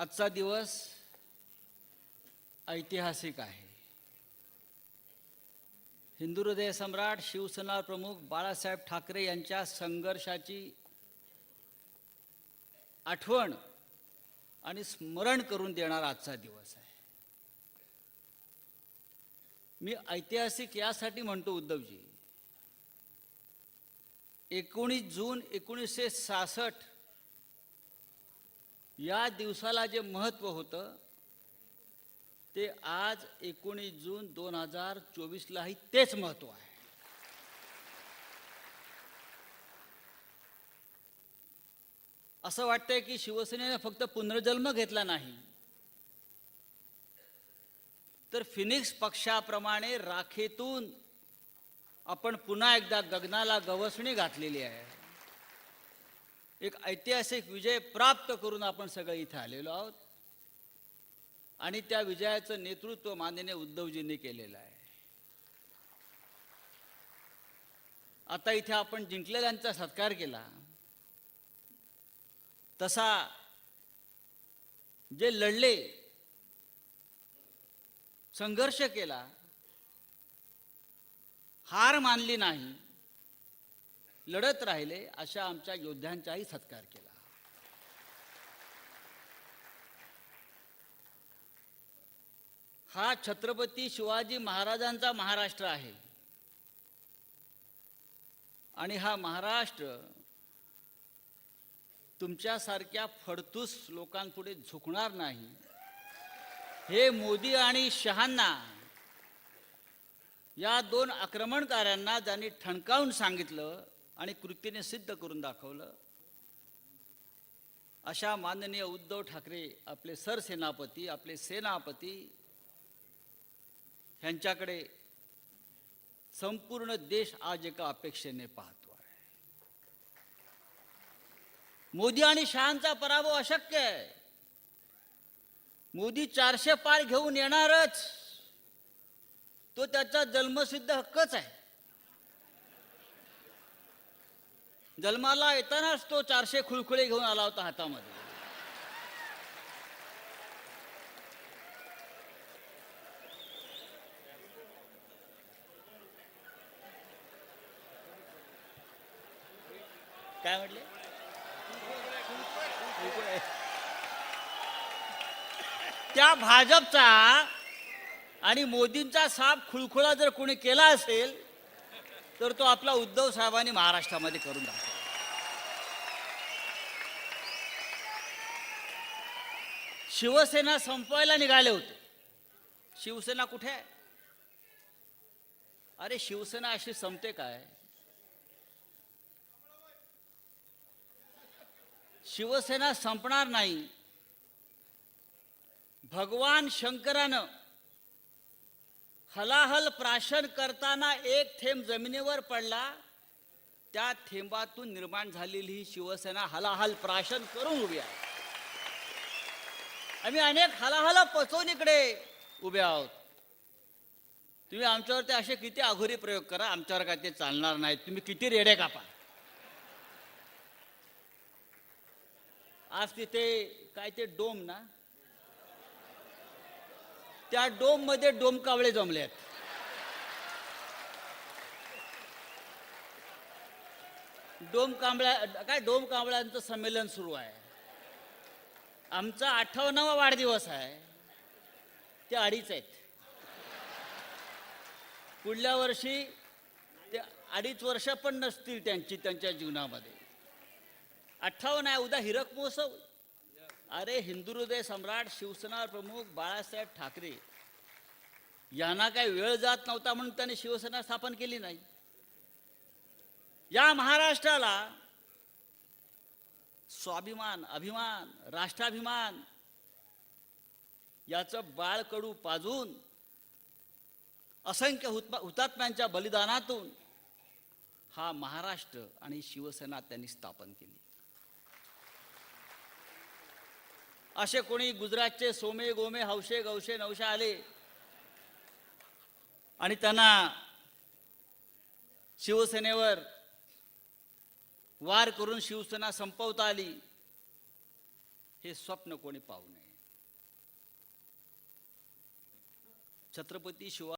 आजचा दिवस ऐतिहासिक आहे. हिंदू हृदय सम्राट शिवसेना प्रमुख बाळासाहेब ठाकरे यांच्या संघर्षाची आठवण आणि स्मरण करून देणारा आजचा दिवस आहे. मी ऐतिहासिक यासाठी म्हणतो उद्धवजी एकोणीस जून एकोणीसशे सासष्ट या दिवसाला जे महत्त्व होतं ते आज एकोणीस जून दोन हजार चोवीसलाही तेच महत्त्व आहे. असं वाटतंय की शिवसेनेने फक्त पुनर्जन्म घेतला नाही. तर फिनिक्स पक्षाप्रमाणे राखेतून आपण पुन्हा एकदा गगनाला गवसणी घातलेली आहे. एक ऐतिहासिक विजय प्राप्त करून आपण सगळे इथे आलेलो आहोत. आणि त्या विजयाचं नेतृत्व माननीय उद्धवजींनी केलेलं आहे. आता इथे आपण जिंकलेल्यांचा सत्कार केला. तसा जे लढले संघर्ष केला हार मानली नाही. लढत राहिले अशा आमच्या योद्ध्यांचाही सत्कार केला. हा छत्रपती शिवाजी महाराजांचा महाराष्ट्र आहे. आणि हा महाराष्ट्र तुमच्यासारख्या फडतूस लोकांपुढे झुकणार नाही. हे मोदी आणि शहांना या दोन आक्रमणकारांना ज्यांनी ठणकावून सांगितलं आणि कृतीने सिद्ध करून दाखवलं. अशा माननीय उद्धव ठाकरे आपले सरसेनापती आपले सेनापती ह्यांच्याकडे संपूर्ण देश आज एका अपेक्षेने पाहतो आहे. मोदी आणि शहांचा पराभव अशक्य आहे. मोदी चारशे पार घेऊन येणारच. तो त्याचा जन्मसिद्ध हक्कच आहे. जन्माला येतानाच तो चारशे खुळखुळे घेऊन आला होता हातामध्ये. काय म्हटले? त्या भाजपचा आणि मोदींचा साप खुळखुळा जर कोणी केला असेल तर तो आपला उद्धव साहेबांनी महाराष्ट्रामध्ये करून दाखवला शिवसेना संपवायला निघाले होते. शिवसेना कुठे आहे? अरे शिवसेना अशी संपते काय? शिवसेना संपणार नाही. भगवान शंकरानं हलाहल प्राशन करताना एक थेंब जमिनीवर पडला त्या थेंबातून निर्माण झालेली ही शिवसेना हलाहल प्राशन करून उभी आहे. आम्ही अनेक हलाहला पचवून इकडे उभे आहोत. तुम्ही आमच्यावरती असे किती अघोरी प्रयोग करा आमच्यावर काय ते चालणार नाही. तुम्ही किती रेडे कापा. आज तिथे काय ते डोम ना? त्या डोममध्ये डोम कावळे जमले आहेत. डोम कांबळ्या काय डोम कांबळ्यांचं संमेलन सुरू आहे. आमचा अठ्ठावन्नावा वाढदिवस आहे. ते अडीच आहेत. पुढल्या वर्षी ते अडीच वर्ष पण नसतील त्यांची त्यांच्या जीवनामध्ये. अठ्ठावन्न आहे उद्या हिरक महोत्सव. अरे हिंदू हृदय सम्राट शिवसेना प्रमुख बाळासाहेब ठाकरे. यांना काही वेळ जात नव्हता म्हणून त्यांनी शिवसेना स्थापन केली नाही. या महाराष्ट्राला स्वाभिमान अभिमान राष्ट्राभिमान. याचं बाळकडू पाजून असंख्य हुत हुतात्म्यांच्या बलिदानातून हा महाराष्ट्र आणि शिवसेना त्यांनी स्थापन केली. असे कोणी गुजरातचे सोमे गोमे हौशे गौशे नवशे आले आणि त्यांना शिवसेनेवर वार करून शिवसेना संपवता आली हे स्वप्न कोणी पाहू नये. छत्रपती शिवाजी